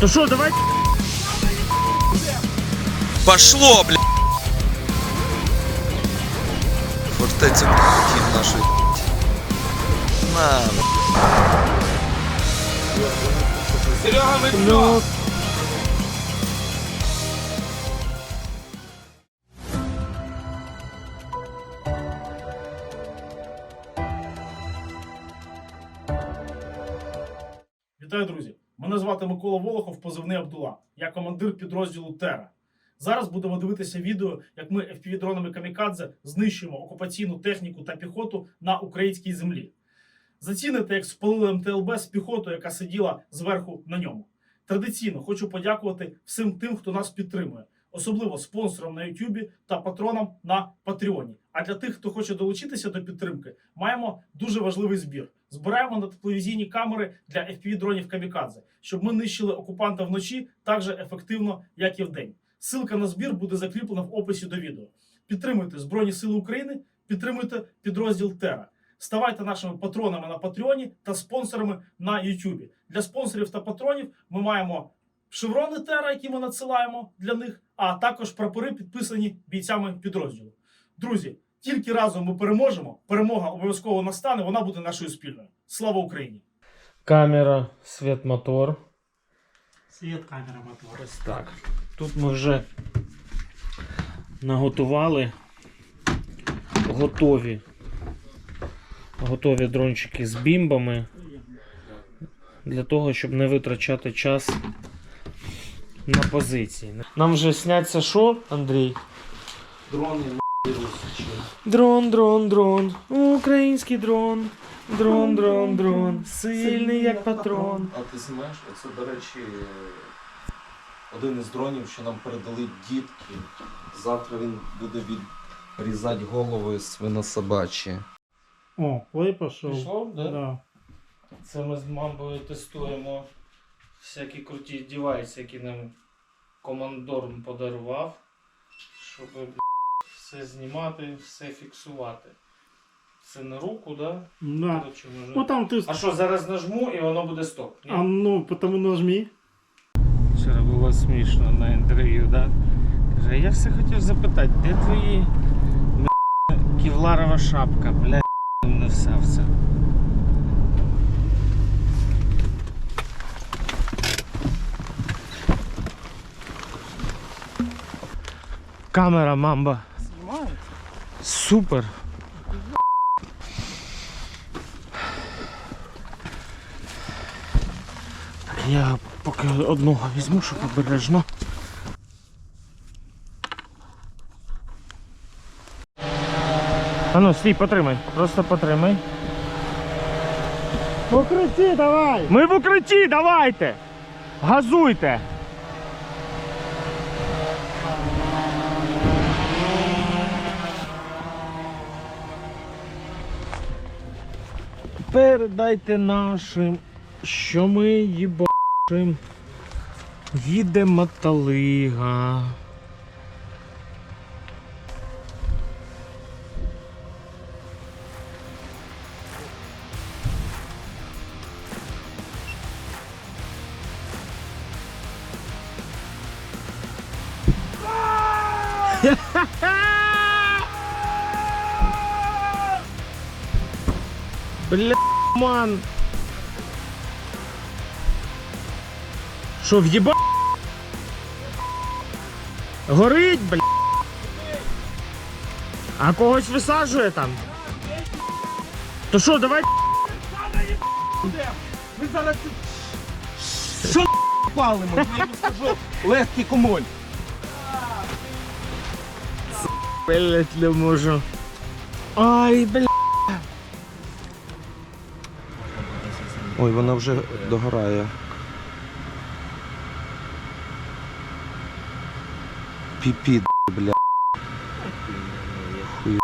То що, давай Пошло, бля. Фортеця кін нашої. На, бля. плюс. Звати Микола Волохов, позивний Абдула. Я командир підрозділу Тера. Зараз будемо дивитися відео, як ми FPV-дронами Камікадзе знищуємо окупаційну техніку та піхоту на українській землі. Заціните, як спалили МТЛБ з піхотою, яка сиділа зверху на ньому. Традиційно хочу подякувати всім тим, хто нас підтримує, особливо спонсорам на YouTube та патронам на Патреоні. А для тих, хто хоче долучитися до підтримки, маємо дуже важливий збір. Збираємо на тепловізійні камери для FPV-дронів Камікадзе, щоб ми нищили окупанта вночі так же ефективно, як і вдень. Ссылка на збір буде закріплена в описі до відео. Підтримуйте Збройні Сили України, підтримуйте підрозділ Тера. Ставайте нашими патронами на Патреоні та спонсорами на Ютубі. Для спонсорів та патронів ми маємо шеврони Тера, які ми надсилаємо для них, а також прапори, підписані бійцями підрозділу. Друзі, тільки разом ми переможемо. Перемога обов'язково настане. Вона буде нашою спільною. Слава Україні! Камера, світ, мотор. Свет, камера, мотор. Ось так. Тут ми вже наготували готові. Готові дрончики з бімбами. Для того, щоб не витрачати час на позиції. Нам вже сняться що, Андрій? Дрони Дрон, дрон, дрон. Український дрон. Дрон, дрон, дрон. Сильний як патрон. А ти знаєш, це, до речі, один із дронів, що нам передали дітки. Завтра він буде відрізати голови свинособачі. О, плей пошел. Пішло, да? Да. Це ми з мамою тестуємо всякі круті девайси, які нам командор подарував, щоб все знімати, все фіксувати. Це на руку, да? Да. Коротше, може- Ну там ты... А що, зараз нажму і воно буде стоп? Ні? А ну, потому нажми. Вчора було смішно на інтерв'ю, да? Каже, я все хотів запитати, де твої кевларова шапка, бля, не все все. Камера мамба. Снимает? Супер. Так, я поки одного візьму, щоб обережно. А ну, стій, потримай. Просто потримай. Покрути давай! Ми в укритті, давайте! Газуйте! Передайте нашим, що ми їбашим. Їде моталига. Бля, ман. Що, в'єба? Горить, бля. А когось висаджує там. То що, давай. Ви зараз що палимо? Я йому скажу легкий комоль. Блять, не можу. Ай, бля. Ой, вона вже догорає. Піпі, бля. Хуй.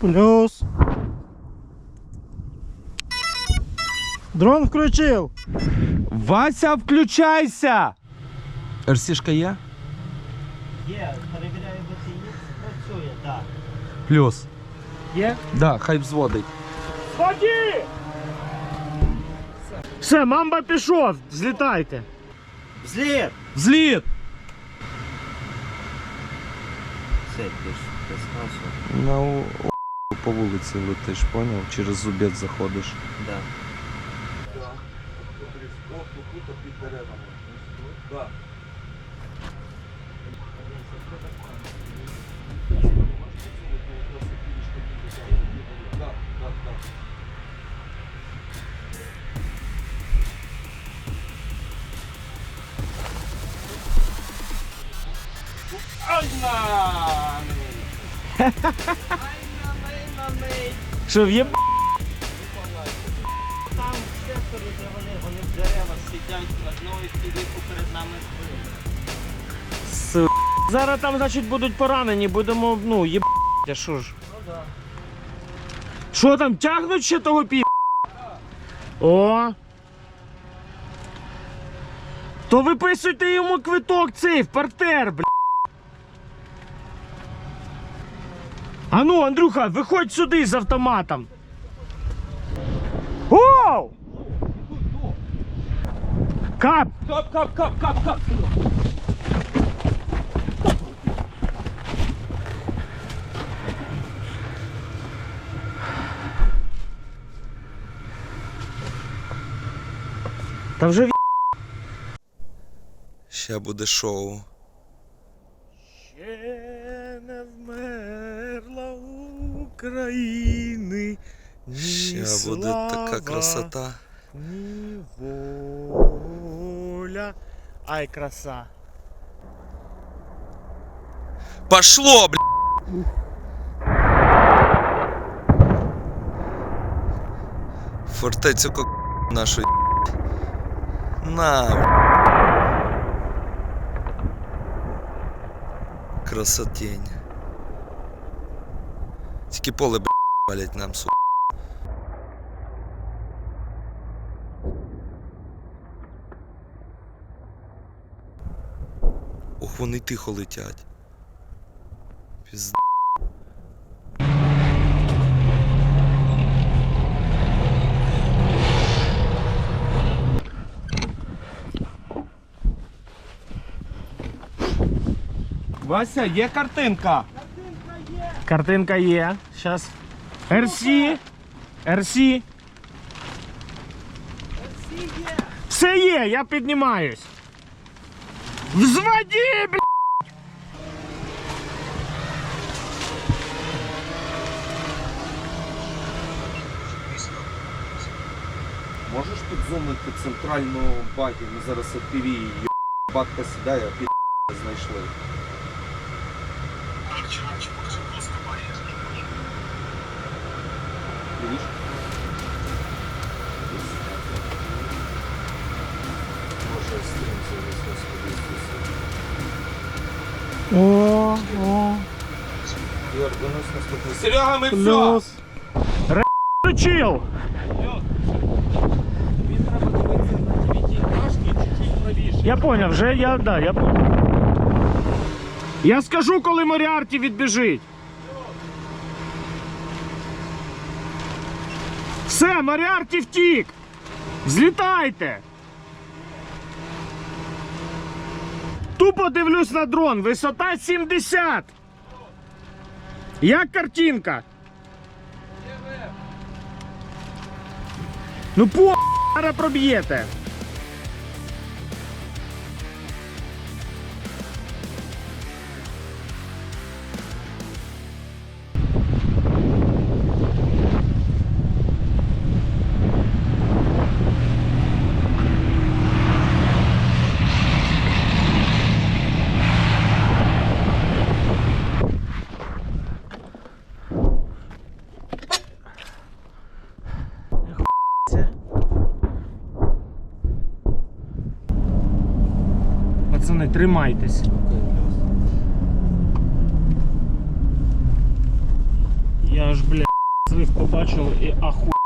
Плюс. Дрон включил. Вася, включайся! РСішка є? Є, перевіряю БТІ, працює, так. Плюс. Є? Да, хай взводить. Ході! Все, мамба пішов, злітайте. Зліт! Взліт! Все, ти ж приснався. На у- у- по вулиці летиш, поняв? Через зубець заходиш. Да. Що в'єб... Там в секторі, де вони, вони в деревах сидять, одної філіку перед нами збили. Зараз там, значить, будуть поранені, будемо, ну, їб... А що ж? Що там, тягнуть ще того пі... О! То виписуйте йому квиток цей в партер, бля. А ну, Андрюха, виходь сюди з автоматом. Оу! Кап! Кап, кап, кап, кап, кап. Та вже в... Ще буде шоу. Ще не вмерла України. Ще буде така красота. Ні воля. Ай, краса. Пошло, бля! Фортецю нашу. На. Красотень. Тільки поле, бля, палять нам, су. Ох, вони тихо летять. Пізд... Вася, є картинка. Картинка є. Щас. РС. РС. Все є, я піднімаюсь. Взводи, бля! Можеш підзумити центральну багі? Ми зараз FPV її батка сідає, а під знайшли. Видиш? Може, стрім завис, господи, О, о. Ігор, винос наступний. Серега, ми все. Плюс. Включил. Тобі треба дивитися на дев'ятиэтажки чуть-чуть правіше. Я поняв, вже я, да, я поняв. Я скажу, коли Моріарті відбіжить. Все, Моріарті втік. Злітайте. Тупо дивлюсь на дрон. Висота 70. Як картинка? Ну по проб'єте. Пацани, тримайтесь. Я аж, бля, звив побачив і аху.